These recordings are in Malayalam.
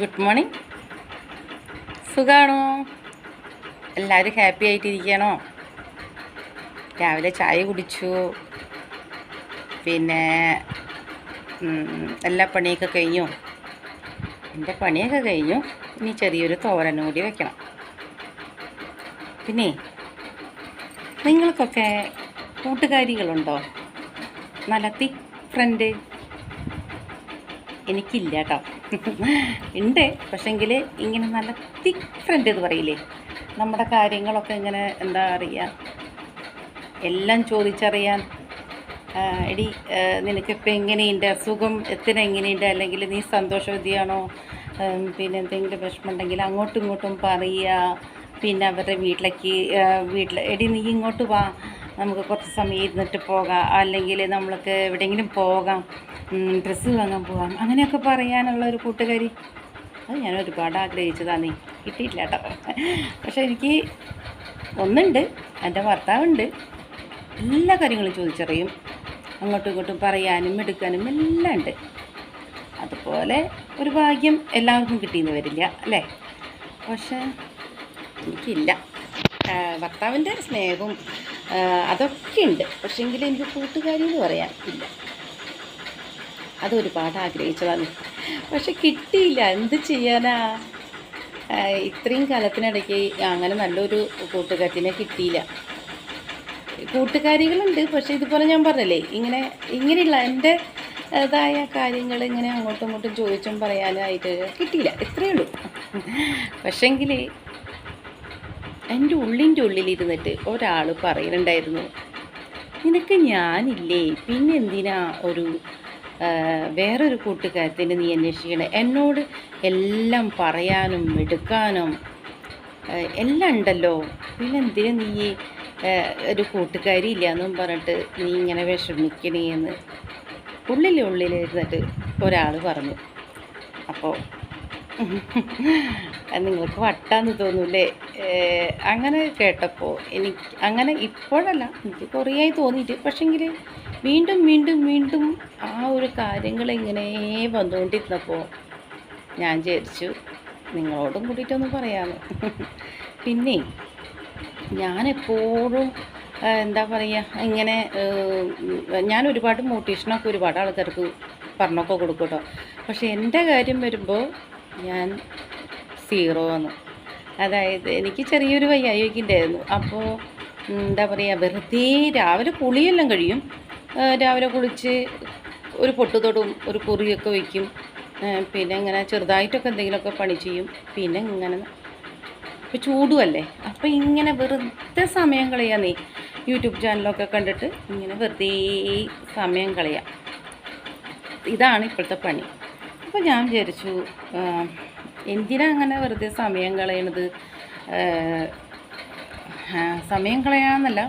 Good morning. സുഖാണോ? എല്ലാവരും ഹാപ്പി ആയിട്ടിരിക്കണോ? രാവിലെ ചായ കുടിച്ചു. പിന്നെ എല്ലാ പണിയൊക്കെ കഴിഞ്ഞു? എന്റെ പണിയൊക്കെ കഴിഞ്ഞു. ഇനി ചെറിയൊരു തോരനും കൂടി വെക്കണം. പിന്നെ നിങ്ങൾക്കൊക്കെ കൂട്ടുകാരികളുണ്ടോ? നല്ല തിക് ഫ്രണ്ട്? എനിക്കില്ല കേട്ടോ. ഉണ്ട്. പക്ഷെങ്കിൽ ഇങ്ങനെ നല്ല തിക് ഫ്രണ്ട് എന്ന് പറയില്ലേ? നമ്മുടെ കാര്യങ്ങളൊക്കെ ഇങ്ങനെ എന്താ പറയുക എല്ലാം ചോദിച്ചറിയാൻ എടി നിനക്ക് നിനക്കിപ്പോൾ എങ്ങനെയുണ്ട്? അസുഖം എത്തിന് എങ്ങനെയുണ്ട്? അല്ലെങ്കിൽ നീ സന്തോഷവതിയാണോ? പിന്നെ എന്തെങ്കിലും വിഷമമുണ്ടെങ്കിൽ അങ്ങോട്ടും ഇങ്ങോട്ടും പറയുക. പിന്നെ അവരുടെ വീട്ടിലേക്ക് വീട്ടിൽ എടി നീ ഇങ്ങോട്ട് വാ. നമുക്ക് കുറച്ച് സമയം ഇരുന്നിട്ട് പോകാം. അല്ലെങ്കിൽ നമ്മൾക്ക് എവിടെയെങ്കിലും പോകാം. ഡ്രസ്സ് വാങ്ങാൻ പോകാം അങ്ങനെയൊക്കെ പറയാനുള്ള ഒരു കൂട്ടുകാരി. അത് ഞാൻ ഒരുപാട് ആഗ്രഹിച്ചതാണ്. കിട്ടിയിട്ടില്ല കേട്ടോ. പക്ഷേ എനിക്ക് ഒന്നുണ്ട്. എന്റെ ഭർത്താവുണ്ട്. എല്ലാ കാര്യങ്ങളും ചോദിച്ചറിയും. അങ്ങോട്ടും ഇങ്ങോട്ടും പറയാനും എടുക്കാനും എല്ലാം ഉണ്ട്. അതുപോലെ ഒരു ഭാഗ്യം എല്ലാവർക്കും കിട്ടിയെന്ന് വരില്ല അല്ലേ? പക്ഷേ എനിക്കില്ല. ഭർത്താവിന്റെ സ്നേഹവും അതൊക്കെ ഉണ്ട്. പക്ഷേങ്കിൽ എനിക്ക് കൂട്ടുകാരി എന്ന് പറയാൻ ഇല്ല. അത് ഒരുപാട് ആഗ്രഹിച്ചതാണ് പക്ഷെ കിട്ടിയില്ല. എന്ത് ചെയ്യാനാ? ഇത്രയും കാലത്തിനിടയ്ക്ക് അങ്ങനെ നല്ലൊരു കൂട്ടുകാരത്തിനെ കിട്ടിയില്ല. കൂട്ടുകാരികളുണ്ട്. പക്ഷേ ഇതുപോലെ ഞാൻ പറഞ്ഞല്ലേ ഇങ്ങനെ ഇങ്ങനെയുള്ള എന്റെ ഇതായ കാര്യങ്ങൾ ഇങ്ങനെ അങ്ങോട്ടും ഇങ്ങോട്ടും ചോദിച്ചും പറയാനായിട്ട് കിട്ടിയില്ല. ഇത്രയേ ഉള്ളൂ. പക്ഷെങ്കിൽ എന്റെ ഉള്ളിന്റെ ഉള്ളിലിരുന്നിട്ട് ഒരാൾ പറയുന്നുണ്ടായിരുന്നു നിനക്ക് ഞാനില്ലേ? പിന്നെ എന്തിനാ ഒരു വേറൊരു കൂട്ടുകാരത്തിന് നീ അന്വേഷിക്കണേ എന്നോട് എല്ലാം പറയാനും എടുക്കാനും എല്ലാം ഉണ്ടല്ലോ. പിന്നെ എന്തിനാ നീ ഒരു കൂട്ടുകാരി ഇല്ല എന്നും പറഞ്ഞിട്ട് നീ ഇങ്ങനെ വിഷമിക്കണേ എന്ന് ഉള്ളിൽ ഉള്ളിലിരുന്നിട്ട് ഒരാൾ പറഞ്ഞു. അപ്പോൾ നിങ്ങൾക്ക് വട്ടാന്ന് തോന്നൂലേ അങ്ങനെ കേട്ടപ്പോൾ എനിക്ക് അങ്ങനെ ഇപ്പോഴല്ല എനിക്ക് കുറേയായി തോന്നിയിട്ട് പക്ഷെങ്കിൽ വീണ്ടും വീണ്ടും വീണ്ടും ആ ഒരു കാര്യങ്ങൾ ഇങ്ങനെ വന്നുകൊണ്ടിരുന്നപ്പോൾ ഞാൻ വിചാരിച്ചു നിങ്ങളോടും കൂടിയിട്ടൊന്ന് പറയാമെന്ന് പിന്നെ ഞാനെപ്പോഴും എന്താ പറയുക ഇങ്ങനെ ഞാൻ ഒരുപാട് മോട്ടിവേഷനൊക്കെ ഒരുപാട് ആൾക്കാർക്ക് പറഞ്ഞൊക്കെ കൊടുക്കും കേട്ടോ പക്ഷെ എന്റെ കാര്യം വരുമ്പോൾ ഞാൻ സീറോ ആണ്. അതായത് എനിക്ക് ചെറിയൊരു വയ്യായിക്കുണ്ടായിരുന്നു അപ്പോൾ എന്താ പറയുക വെറുതെ രാവിലെ കുളിയെല്ലാം കഴിയും. രാവിലെ കുളിച്ച് ഒരു പൊട്ടുതൊടും ഒരു കുറിയൊക്കെ വയ്ക്കും. പിന്നെ ഇങ്ങനെ ചെറുതായിട്ടൊക്കെ എന്തെങ്കിലുമൊക്കെ പണി ചെയ്യും. പിന്നെ ഇങ്ങനെ ഇപ്പോൾ ചൂടുമല്ലേ അപ്പോൾ ഇങ്ങനെ വെറുതെ സമയം കളയാ നീ. യൂട്യൂബ് ചാനലൊക്കെ കണ്ടിട്ട് ഇങ്ങനെ വെറുതെ സമയം കളയാം. ഇതാണ് ഇപ്പോഴത്തെ പണി. അപ്പോൾ ഞാൻ വിചാരിച്ചു എന്തിനാ അങ്ങനെ വെറുതെ സമയം കളയണത്? സമയം കളയാന്നല്ല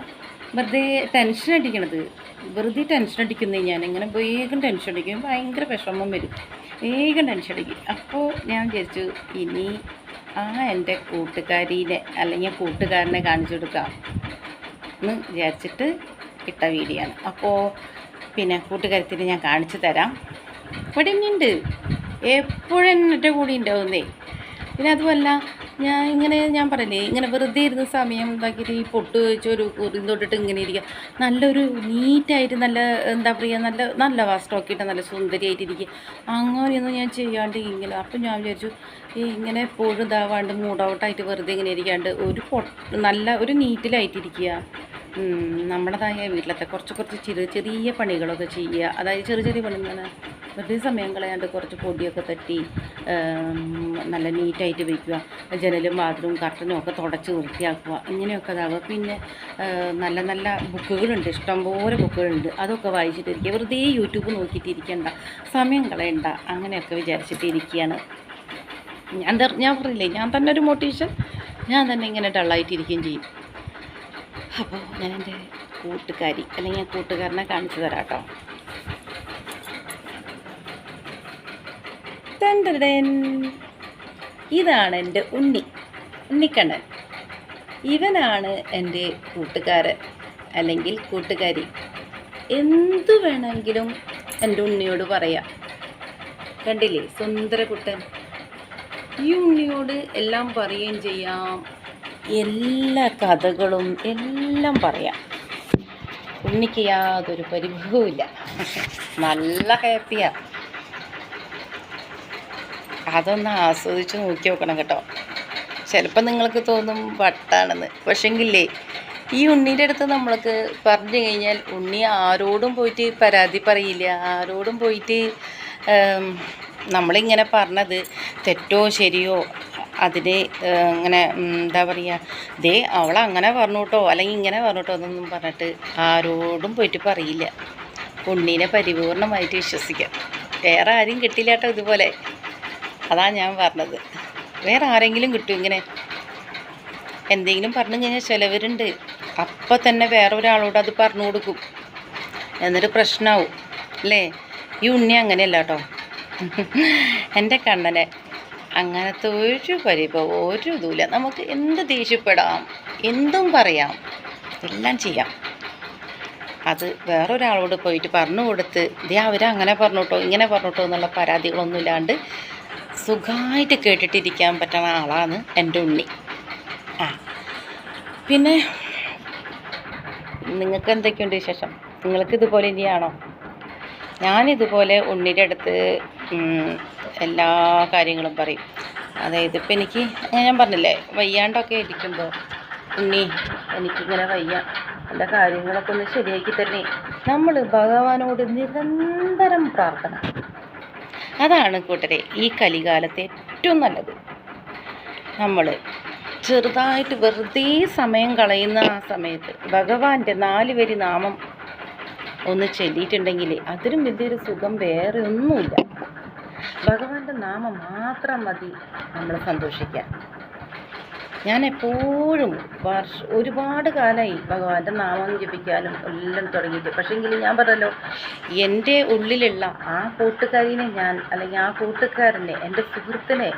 വെറുതെ ടെൻഷൻ അടിക്കണത്. വെറുതെ ടെൻഷൻ അടിക്കുന്നേ ഞാൻ. ഇങ്ങനെ വേഗം ടെൻഷൻ അടിക്കും. ഭയങ്കര വിഷമം വരും. വേഗം ടെൻഷൻ അടിക്കും. അപ്പോൾ ഞാൻ വിചാരിച്ചു ഇനി ആ എന്റെ കൂട്ടുകാരീനെ അല്ലെങ്കിൽ കൂട്ടുകാരനെ കാണിച്ചു കൊടുക്കാം എന്ന് വിചാരിച്ചിട്ട് ഇട്ട വീഡിയോ ആണ്. അപ്പോൾ പിന്നെ കൂട്ടുകാരത്തിന് ഞാൻ കാണിച്ചു തരാം. ഇവിടെ ഉണ്ട് എപ്പോഴും എന്റെ കൂടി ഉണ്ടാവുന്നേ. പിന്നെ അതുമല്ല ഞാൻ ഇങ്ങനെ ഞാൻ പറയില്ലേ ഇങ്ങനെ വെറുതെ ഇരുന്ന സമയം ഇതാക്കിയിട്ട് ഈ പൊട്ട് വെച്ച് ഒരു കുറിയും തൊട്ടിട്ട് ഇങ്ങനെ ഇരിക്കുക നല്ലൊരു നീറ്റായിട്ട് നല്ല എന്താ പറയുക നല്ല നല്ല വസ്ത്രമൊക്കെ നല്ല സുന്ദരിയായിട്ട് ഇരിക്കുക അങ്ങനെയൊന്നും ഞാൻ ചെയ്യാണ്ട് ഇങ്ങനെ അപ്പം ഞാൻ വിചാരിച്ചു ഈ ഇങ്ങനെ എപ്പോഴും ഇതാവാണ്ട് മൂഡ് ഔട്ടായിട്ട് വെറുതെ ഇങ്ങനെ ഇരിക്കാണ്ട് ഒരു നല്ല ഒരു നീറ്റിലായിട്ടിരിക്കുക നമ്മുടേതായ വീട്ടിലത്തെ കുറച്ച് കുറച്ച് ചെറിയ ചെറിയ പണികളൊക്കെ ചെയ്യുക. അതായത് ചെറിയ ചെറിയ പണി വെറുതെ സമയം കളയാണ്ട് കുറച്ച് പൊടിയൊക്കെ തട്ടി നല്ല നീറ്റായിട്ട് വയ്ക്കുക ജനലും വാതിലും കർട്ടനും ഒക്കെ തുടച്ച് വൃത്തിയാക്കുക. ഇങ്ങനെയൊക്കെ ഇതാവുക. പിന്നെ നല്ല നല്ല ബുക്കുകളുണ്ട്. ഇഷ്ടംപോലെ ബുക്കുകളുണ്ട്. അതൊക്കെ വായിച്ചിട്ടിരിക്കുക. വെറുതെ യൂട്യൂബ് നോക്കിയിട്ടിരിക്കേണ്ട. സമയം കളയണ്ട. അങ്ങനെയൊക്കെ വിചാരിച്ചിട്ടിരിക്കുകയാണ് ഞാൻ ഞാൻ പറയില്ലേ ഞാൻ തന്നെ ഒരു മോട്ടിവേഷൻ ഞാൻ തന്നെ ഇങ്ങനെ ഡള്ളായിട്ടിരിക്കുകയും ചെയ്യും. അപ്പോൾ ഞാൻ എന്റെ കൂട്ടുകാരി അല്ലെങ്കിൽ ഞാൻ കൂട്ടുകാരനെ കാണിച്ചു തരാം കേട്ടോ. ടണ്ടടൻ. ഇതാണ് എന്റെ ഉണ്ണി ഉണ്ണിക്കണ്ണൻ. ഇവനാണ് എന്റെ കൂട്ടുകാരൻ അല്ലെങ്കിൽ കൂട്ടുകാരി. എന്തു വേണമെങ്കിലും എന്റെ ഉണ്ണിയോട് പറയാം. കണ്ടില്ലേ സുന്ദരകുട്ടൻ? ഈ ഉണ്ണിയോട് എല്ലാം പറയുകയും ചെയ്യാം. എല്ലാ കഥകളും എല്ലാം പറയാം. ഉണ്ണിക്ക് യാതൊരു പരിഭവമില്ല നല്ല ഹാപ്പിയാണ് അതൊന്ന് ആസ്വദിച്ച് നോക്കി നോക്കണം കേട്ടോ. ചിലപ്പോൾ നിങ്ങൾക്ക് തോന്നും വട്ടാണെന്ന്. പക്ഷെങ്കിലേ ഈ ഉണ്ണീന്റെ അടുത്ത് നമ്മൾക്ക് പറഞ്ഞു കഴിഞ്ഞാൽ ഉണ്ണി ആരോടും പോയിട്ട് പരാതി പറയില്ല. ആരോടും പോയിട്ട് നമ്മളിങ്ങനെ പറഞ്ഞത് തെറ്റോ ശരിയോ അതിന് ഇങ്ങനെ എന്താ പറയുക ദേ അവൾ അങ്ങനെ പറഞ്ഞു കേട്ടോ അല്ലെങ്കിൽ ഇങ്ങനെ പറഞ്ഞു കേട്ടോ എന്നൊന്നും പറഞ്ഞിട്ട് ആരോടും പോയിട്ട് പറയില്ല. ഉണ്ണീനെ പരിപൂർണമായിട്ട് വിശ്വസിക്കാം. വേറെ ആരും കിട്ടില്ല കേട്ടോ ഇതുപോലെ. അതാ ഞാൻ പറഞ്ഞത്. വേറെ ആരെങ്കിലും കിട്ടും ഇങ്ങനെ. എന്തെങ്കിലും പറഞ്ഞു കഴിഞ്ഞാൽ ചിലവരുണ്ട്. അപ്പം തന്നെ വേറെ ഒരാളോട് അത് പറഞ്ഞു കൊടുക്കും. എന്നിട്ട് പ്രശ്നമാവും അല്ലേ? ഈ ഉണ്ണി അങ്ങനെയല്ല കേട്ടോ എന്റെ കണ്ണനെ അങ്ങനത്തെ ഒരു പരിഭവം ഒരു ഇതുമില്ല. നമുക്ക് എന്ത് ദേഷ്യപ്പെടാം എന്തും പറയാം എല്ലാം ചെയ്യാം. അത് വേറൊരാളോട് പോയിട്ട് പറഞ്ഞു കൊടുത്ത് ദേ അവരങ്ങനെ പറഞ്ഞു കേട്ടോ ഇങ്ങനെ പറഞ്ഞു കേട്ടോ എന്നുള്ള പരാതികളൊന്നും ഇല്ലാണ്ട് സുഖമായിട്ട് കേട്ടിട്ടിരിക്കാൻ പറ്റുന്ന ആളാണ് എന്റെ ഉണ്ണി. ആ. പിന്നെ നിങ്ങൾക്ക് എന്തൊക്കെയുണ്ട് വിശേഷം? നിങ്ങൾക്ക് ഇതുപോലെ ഇനിയാണോ? ഞാനിതുപോലെ ഉണ്ണിയുടെ അടുത്ത് എല്ലാ കാര്യങ്ങളും പറയും. അതായത് ഇപ്പം എനിക്ക് ഞാൻ പറഞ്ഞില്ലേ വയ്യാണ്ടൊക്കെ ഇരിക്കുമ്പോൾ ഉണ്ണി എനിക്കിങ്ങനെ വയ്യ. എന്റെ കാര്യങ്ങളൊക്കെ ഒന്ന് ശരിയാക്കി തരണേ. നമ്മൾ ഭഗവാനോട് നിരന്തരം പ്രാർത്ഥന. അതാണ് കൂട്ടരെ ഈ കലികാലത്തെ ഏറ്റവും നല്ലത്. നമ്മൾ ചെറുതായിട്ട് വെറുതെ സമയം കളയുന്ന ആ സമയത്ത് ഭഗവാന്റെ നാല് വരി നാമം ഒന്ന് ചൊല്ലിയിട്ടുണ്ടെങ്കിൽ അതിലും വലിയൊരു സുഖം വേറെ ഒന്നുമില്ല. ഭഗവാന്റെ നാമം മാത്രം മതി നമ്മൾ സന്തോഷിക്കാൻ. ഞാൻ എപ്പോഴും വർഷ ഒരുപാട് കാലമായി ഭഗവാന്റെ നാമം ജപിക്കാനും എല്ലാം തുടങ്ങിയിട്ട്. പക്ഷേങ്കിൽ ഞാൻ പറഞ്ഞല്ലോ എന്റെ ഉള്ളിലുള്ള ആ കൂട്ടുകാരിനെ ഞാൻ അല്ലെങ്കിൽ ആ കൂട്ടുകാരനെ എന്റെ സുഹൃത്തിനെ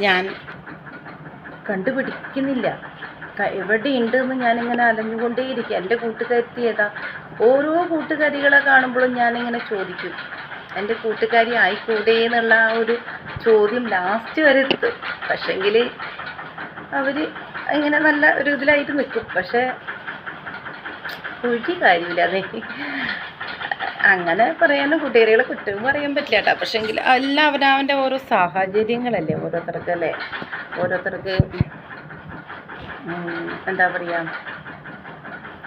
ഞാൻ കണ്ടുപിടിക്കുന്നില്ല. ക- എവിടെയുണ്ടെന്ന് ഞാനിങ്ങനെ അലഞ്ഞുകൊണ്ടേയിരിക്കും. എന്റെ കൂട്ടുകാരി ഏതാ? ഓരോ കൂട്ടുകാരികളെ കാണുമ്പോഴും ഞാനിങ്ങനെ ചോദിക്കും. എന്റെ കൂട്ടുകാരി ആയിക്കൂടെ എന്നുള്ള ആ ഒരു ചോദ്യം ലാസ്റ്റ് വരെ എത്തും. പക്ഷെങ്കിൽ അവർ ഇങ്ങനെ നല്ല ഒരു ഇതിലായിട്ട് നിൽക്കും പക്ഷേ കുഴി കാര്യമില്ല അതെ. അങ്ങനെ പറയാനും കുട്ടികളെ കുറ്റവും പറയാൻ പറ്റില്ല കേട്ടോ. പക്ഷെങ്കിൽ എല്ലാം അവനവന്റെ ഓരോ സാഹചര്യങ്ങളല്ലേ ഓരോരുത്തർക്ക് അല്ലേ? ഓരോരുത്തർക്ക് എന്താ പറയുക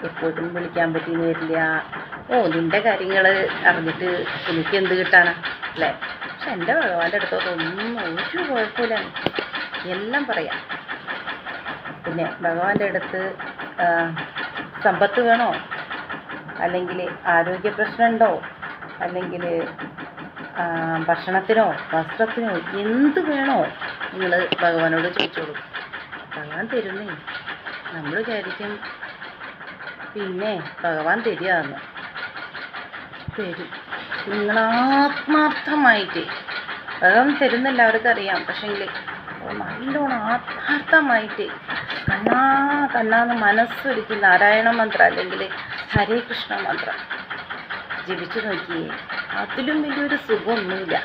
എപ്പോഴും വിളിക്കാൻ പറ്റിയെന്ന് വരില്ല. ഓ നിന്റെ കാര്യങ്ങൾ അറിഞ്ഞിട്ട് എനിക്ക് എന്ത് കിട്ടാനാ? അല്ലേ? പക്ഷെ എന്റെ ഭഗവാന്റെ അടുത്തോട്ടൊന്നും ഒരു കുഴപ്പമില്ല. എല്ലാം പറയാം. പിന്നെ ഭഗവാന്റെ അടുത്ത് സമ്പത്ത് വേണോ? അല്ലെങ്കിൽ ആരോഗ്യ പ്രശ്നമുണ്ടോ? അല്ലെങ്കിൽ ഭക്ഷണത്തിനോ വസ്ത്രത്തിനോ എന്ത് വേണോ നിങ്ങൾ ഭഗവാനോട് ചോദിച്ചോളൂ. ഭഗവാൻ തരുന്നേ. നമ്മൾ വിചാരിക്കും പിന്നെ ഭഗവാൻ തരികയെന്ന്. തരും. നിങ്ങൾ ആത്മാർത്ഥമായിട്ട് ഭഗവാൻ തരുന്ന എല്ലാവർക്കും അറിയാം പക്ഷെങ്കിൽ നല്ലോണം ആത്മാർത്ഥമായിട്ട് കണ്ണാ കണ്ണാന്ന് മനസ്സൊരുക്കി നാരായണ മന്ത്രം അല്ലെങ്കിൽ ഹരേ കൃഷ്ണ മന്ത്രം. ജപിച്ചു നോക്കിയേ അതിലും വലിയൊരു സുഖമൊന്നുമില്ല.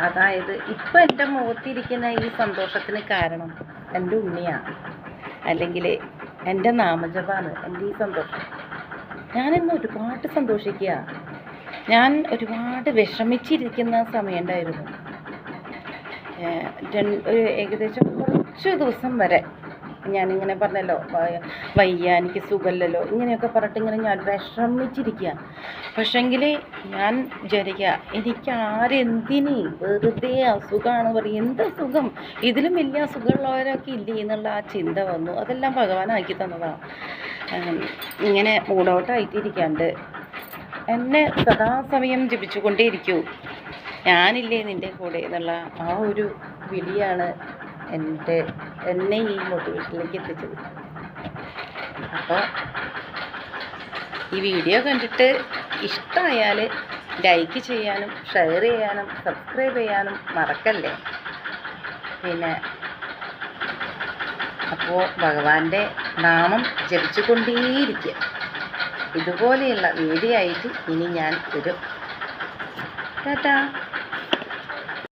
അതായത് ഇപ്പം എന്റെ മുഖത്തിരിക്കുന്ന ഈ സന്തോഷത്തിന് കാരണം എന്റെ ഉണ്ണിയാണ്. അല്ലെങ്കിൽ എന്റെ നാമജപാണ് എന്റെ ഈ സന്തോഷം. ഞാനിന്ന് ഒരുപാട് സന്തോഷിക്കുക. ഞാൻ ഒരുപാട് വിഷമിച്ചിരിക്കുന്ന സമയം ഉണ്ടായിരുന്നു. ഏഹ് ഒരു ഏകദേശം കുറച്ച് ദിവസം വരെ ഞാനിങ്ങനെ പറഞ്ഞല്ലോ വയ്യ എനിക്ക് സുഖമില്ലല്ലോ ഇങ്ങനെയൊക്കെ പറഞ്ഞിട്ട് ഇങ്ങനെ ഞാൻ വിഷമിച്ചിരിക്കുക പക്ഷെങ്കിൽ ഞാൻ വിചാരിക്കുക എനിക്ക് ആരെന്തിന് വെറുതെ അസുഖമാണ് പറയും എന്ത് സുഖം ഇതിലും വലിയ അസുഖമുള്ളവരൊക്കെ ഇല്ലേ എന്നുള്ള ആ ചിന്ത വന്നു. അതെല്ലാം ഭഗവാനാക്കി തന്നതാണ് ഇങ്ങനെ മൂടോട്ടായിട്ടിരിക്കാണ്ട് എന്നെ സദാസമയം ജപിച്ചുകൊണ്ടേയിരിക്കൂ. ഞാനില്ലേ നിന്റെ കൂടെ എന്നുള്ള ആ ഒരു വിളിയാണ് എന്റെ എന്നെ ഈ മോട്ടിവേഷനിലേക്ക് എത്തിച്ചത്. അപ്പോൾ ഈ വീഡിയോ കണ്ടിട്ട് ഇഷ്ടമായാൽ ലൈക്ക് ചെയ്യാനും ഷെയർ ചെയ്യാനും സബ്സ്ക്രൈബ് ചെയ്യാനും മറക്കല്ലേ? പിന്നെ അപ്പോൾ ഭഗവാന്റെ നാമം ജപിച്ചുകൊണ്ടേയിരിക്കുക ഇതുപോലെയുള്ള വീഡിയോ ആയിട്ട് ഇനി ഞാൻ വരും ടാറ്റാ